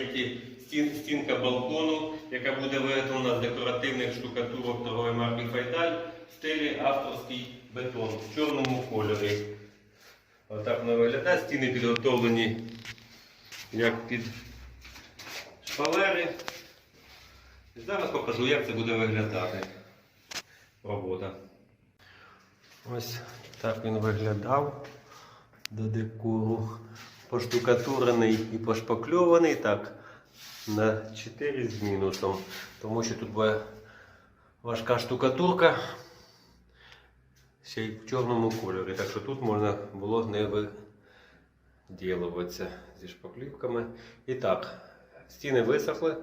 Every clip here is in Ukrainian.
проєкті стін, стінка балкону, яка буде виготовлена з декоративних штукатурок торгової марки Файдаль в стилі авторський бетон в чорному кольорі. Отак воно виглядає. Стіни підготовлені як під шпалери. І зараз покажу, як це буде виглядати. Робота. Ось так він виглядав до декору. Поштукатурений і пошпакльований так на 4 з мінусом. Тому що тут буде важка штукатурка. Ще й в чорному кольорі. Так що тут можна було не виділуватися зі шпаклівками. І так, стіни висохли.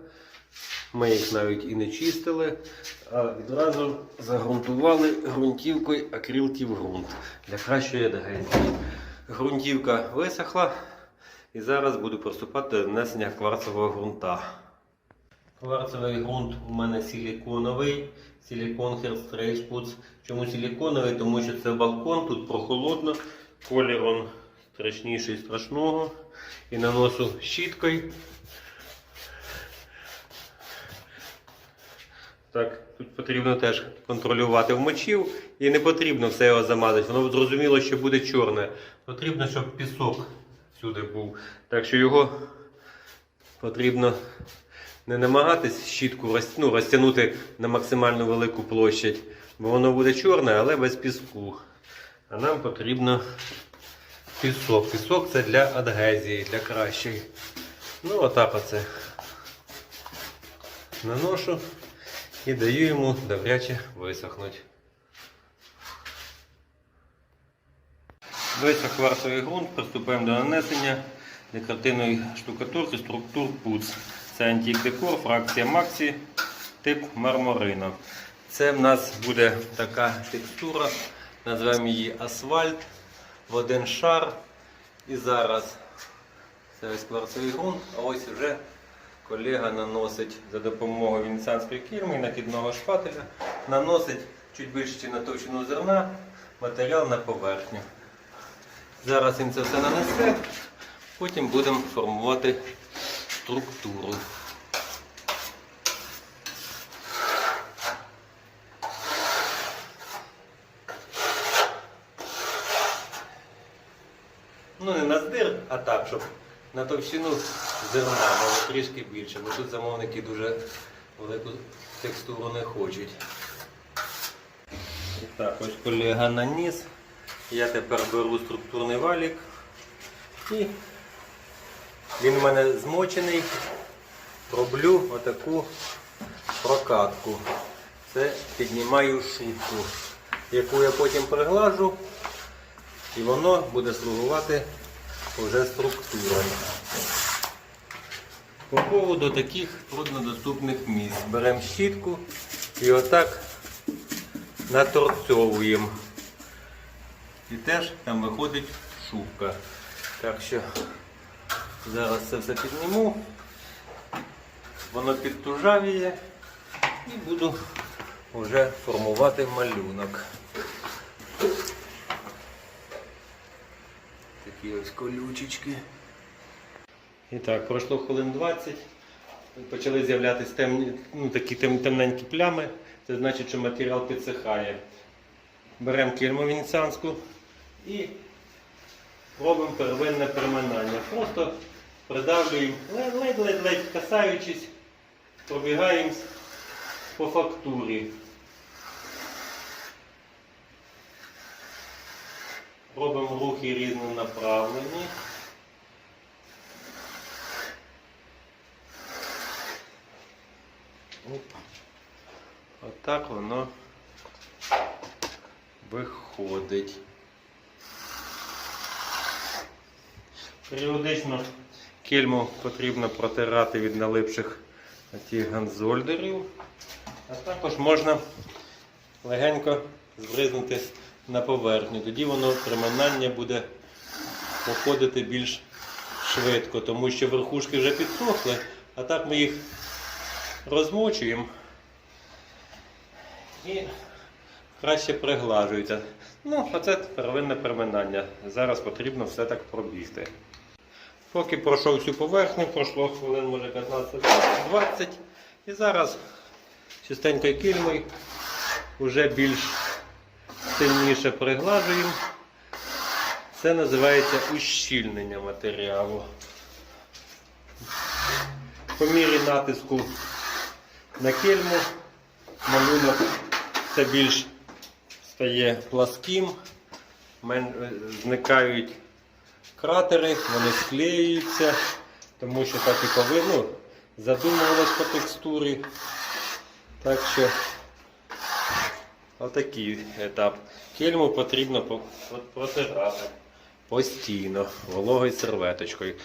Ми їх навіть і не чистили, а відразу загрунтували ґрунтівкою акрилтів ґрунт для кращої адгезії. Ґрунтівка висохла і зараз буду приступати до нанесення кварцевого ґрунта. Кварцевий ґрунт у мене силіконовий, силікон Херстрейшпуц. Чому силіконовий? Тому що це балкон, тут прохолодно, колір он страшніший страшного. І наношу щіткою. Так, тут потрібно теж контролювати вмочів і не потрібно все його замазати. Воно зрозуміло, що буде чорне. Потрібно, щоб пісок всюди був. Так що його потрібно не намагатись щітку ну, розтягнути на максимально велику площадь, бо воно буде чорне, але без піску. А нам потрібно пісок. Пісок це для адгезії, для кращої. Ну, отак оце наношу і даю йому добряче висохнути. Висох кварцевий ґрунт, приступаємо до нанесення декоративної штукатурки структур ПУЦ. Це антик декор, фракція Максі, тип марморина. Це в нас буде така текстура, називаємо її асфальт в один шар. І зараз це ось кварцевий ґрунт, а ось вже колега наносить за допомогою венеціанської кірми і накидного шпателя, наносить чуть більше на товщину зерна матеріал на поверхню. Зараз він це все нанесе, потім будемо формувати структуру. Ну не на здир, а так, щоб на товщину зерна було трішки більше, бо тут замовники дуже велику текстуру не хочуть. Так, ось колега наніс. Я тепер беру структурний валік і він у мене змочений. Роблю отаку прокатку. Це піднімаю шутку, яку я потім приглажу, і воно буде слугувати вже структурою. По поводу таких труднодоступних місць. Беремо щітку і отак наторцьовуємо. І теж там виходить шубка. Так що зараз це все підніму, воно підтужавіє і буду вже формувати малюнок. Такі ось колючечки. І так, пройшло хвилин 20. Почали з'являтися темні, ну, такі тем, темненькі плями. Це значить, що матеріал підсихає. Беремо кільму венеціанську і робимо первинне переминання. Просто придавлюємо ледь-ледь-ледь касаючись, пробігаємо по фактурі. Робимо рухи різно направлені. Оп. Отак воно виходить. Періодично кельму потрібно протирати від налипших тих ганзольдерів, а також можна легенько збризнути на поверхню. Тоді воно приминання буде походити більш швидко, тому що верхушки вже підсохли, а так ми їх розмочуємо. І краще приглажується. Ну, а це первинне приминання. Зараз потрібно все так пробігти. Поки пройшов цю поверхню, пройшло хвилин може 15-20. І зараз чистенькою кільмою вже більш сильніше приглажуємо. Це називається ущільнення матеріалу. По мірі натиску на кельму малюнок все більш стає пласким, е, зникають кратери, вони склеюються, тому що так і повинно задумувалось по текстурі. Так що отакий етап. Кельму потрібно по- по- протирати постійно вологою серветочкою.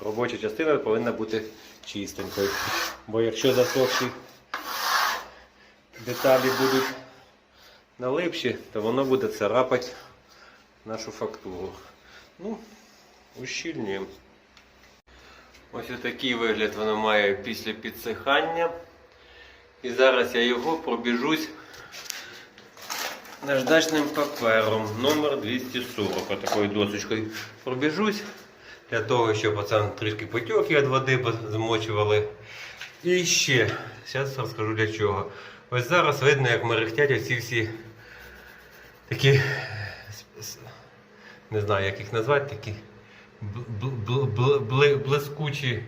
Робоча частина повинна бути чистенькою. Бо якщо засохші деталі будуть налипші, то воно буде царапати нашу фактуру. Ну, ущільнюємо. Ось отакий вигляд воно має після підсихання. І зараз я його пробіжусь наждачним папером номер 240 отакою досочкою пробіжусь для того, щоб оце трішки потьоки від води змочували. І ще, зараз розкажу для чого. Ось зараз видно, як мерехтять оці всі такі, не знаю, як їх назвати, такі бл- бл- бл- бл- блискучі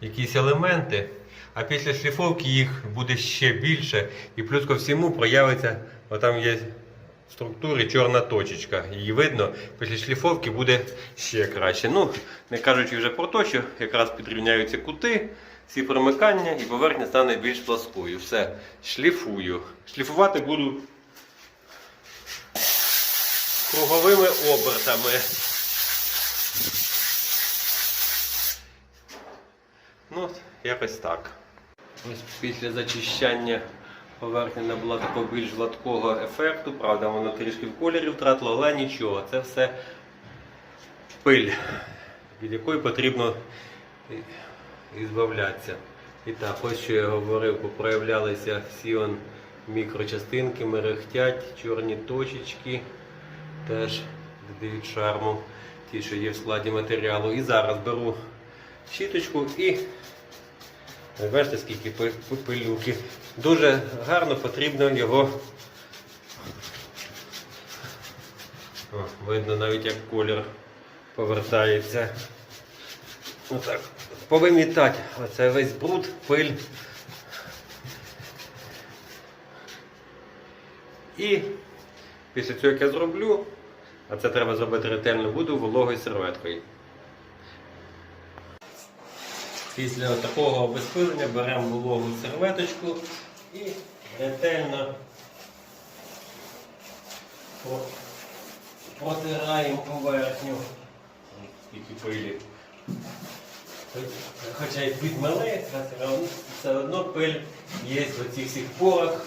якісь елементи. А після шліфовки їх буде ще більше. І плюс ко всьому проявиться, отам є в структурі чорна точечка. Її видно, після шліфовки буде ще краще. Ну, не кажучи вже про те, що якраз підрівняються кути, всі примикання і поверхня стане більш пласкою. Все, шліфую. Шліфувати буду круговими обертами. Ну, якось так. Ось після зачищання поверхня набула такого більш гладкого ефекту. Правда, воно трішки в кольорі втратило, але нічого. Це все пиль, від якої потрібно ізбавлятися. І так, ось що я говорив, проявлялися всі он мікрочастинки, мерехтять, чорні точечки теж додають шарму, ті, що є в складі матеріалу. І зараз беру щіточку і бачите, скільки пи- пи- пилюки. Дуже гарно потрібно його. О, видно навіть як колір повертається. Отак. Повимітати оце весь бруд, пиль. І після цього, як я зроблю, а це треба зробити ретельно, буду вологою серветкою. Після такого обезпилення беремо вологу серветочку і ретельно протираємо поверхню. Скільки пилі. Хоча й підмели, все одно- все одно пиль є в оцих всіх порах.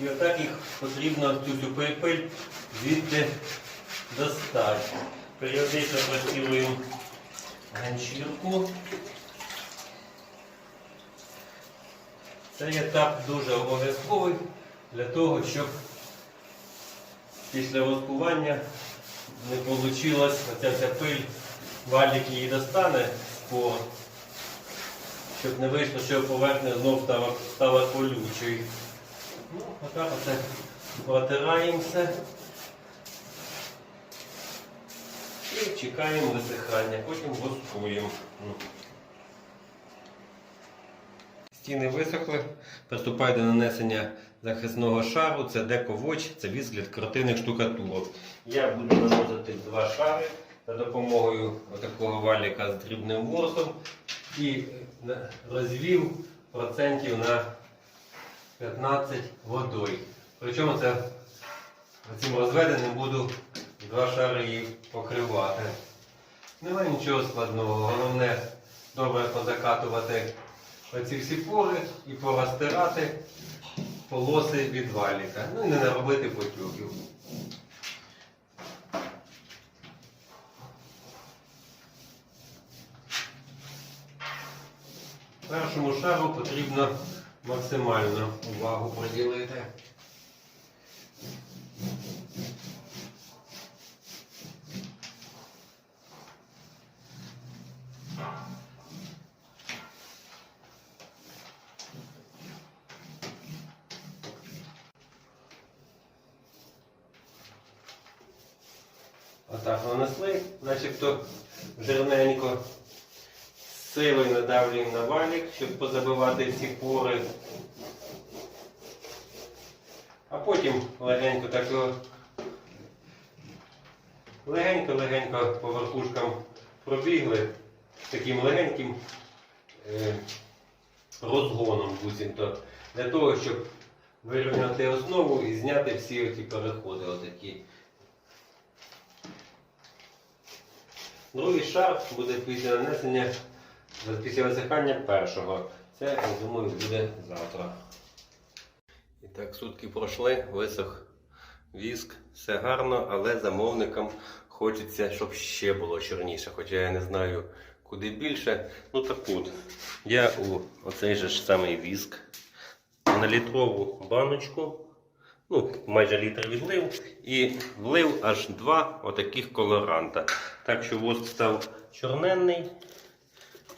І отак їх потрібно цю всю пиль, звідти достати. Періодично працюємо ганчірку. Цей етап дуже обов'язковий для того, щоб після воскування не вийшло оця вся пиль, валік її достане з пор, щоб не вийшло, що поверхня знов стала, стала колючою. Ну, отак оце протираємося і чекаємо висихання, потім воскуємо. Ну. Стіни висохли, приступаю до нанесення захисного шару, це дековоч, це віск для штукатурок. Я буду наносити два шари за допомогою такого валіка з дрібним ворсом і е, розвів процентів на 15 водою. Причому це цим розведеним буду два шари її покривати. Немає нічого складного, головне добре позакатувати оці всі пори і порозтирати полоси від валіка. Ну і не наробити потюків. пожежу потрібно максимально увагу приділити. Отак нанесли, начебто жирненько. З Силою надавлюємо на валік, щоб позабивати всі пори. А потім легенько так легенько-легенько по верхушкам пробігли таким легеньким е, розгоном буцімто, для того, щоб вирівняти основу і зняти всі ці переходи отакі. Другий шар буде після нанесення, після висихання першого. Це, я думаю, буде завтра. І так, сутки пройшли, висох віск, все гарно, але замовникам хочеться, щоб ще було чорніше. Хоча я не знаю, куди більше. Ну так от, я у оцей же ж самий віск на літрову баночку, ну, майже літр відлив, і влив аж два отаких колоранта. Так що воск став чорненний,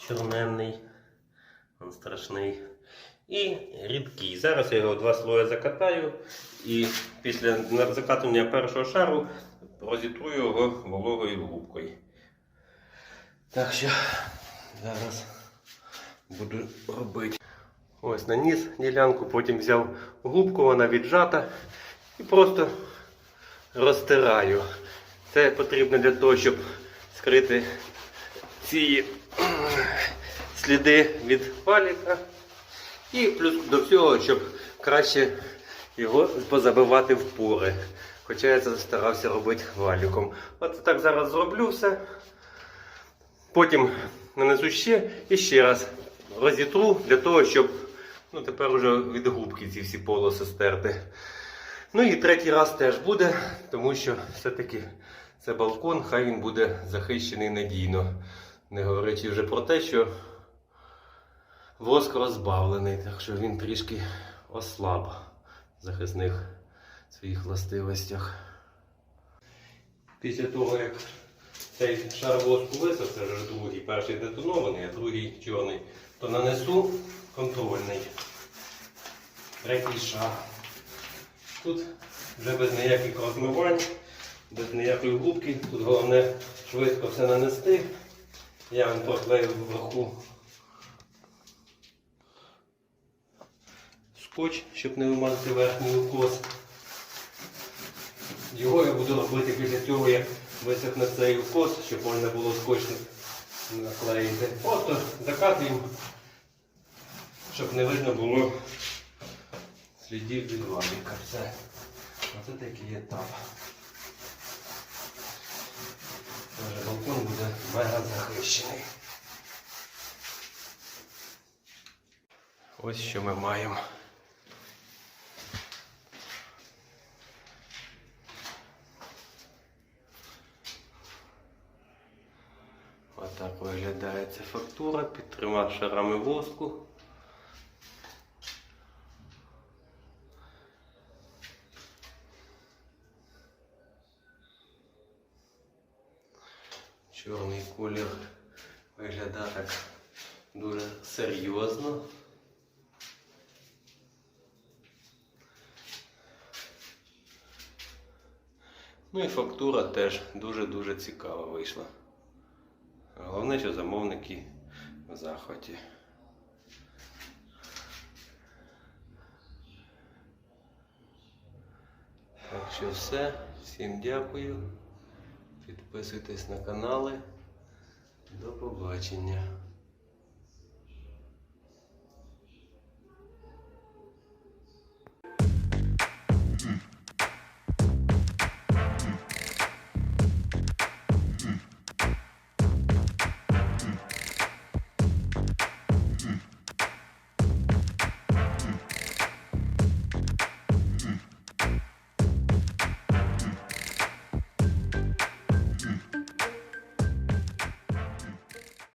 чорненний, він страшний. І рідкий. Зараз я його два слої закатаю і після закатування першого шару розітрую його вологою губкою. Так що зараз буду робити. Ось наніс ділянку, потім взяв губку, вона віджата і просто розтираю. Це потрібно для того, щоб скрити ці сліди від паліка. І плюс до всього, щоб краще його позабивати в пори. Хоча я це старався робити валіком. От так зараз зроблю все. Потім нанесу ще і ще раз розітру для того, щоб ну, тепер вже від губки ці всі полоси стерти. Ну і третій раз теж буде, тому що все-таки це балкон, хай він буде захищений надійно. Не говорячи вже про те, що воск розбавлений, так що він трішки ослаб в захисних своїх властивостях. Після того, як цей шар воску висох, це вже другий, перший детонований, а другий чорний, то нанесу контрольний. Третій шар. Тут вже без ніяких розмивань, без ніякої губки. Тут головне швидко все нанести. Я вам проклею вверху скотч, щоб не вимазати верхній укос. Його я буду робити після цього, як висохне цей укос, щоб можна було скотч наклеїти. Просто закатуємо, щоб не видно було слідів від валіка. Все. Оце такий етап. Тож балкон буде мега захищений. Ось що ми маємо. Отак виглядає ця фактура під трьома шарами воску. Чорний колір виглядає так дуже серйозно. Ну і фактура теж дуже-дуже цікава вийшла. Головне, що замовники в захваті. Так що все. Всім дякую. Підписуйтесь на канали. До побачення.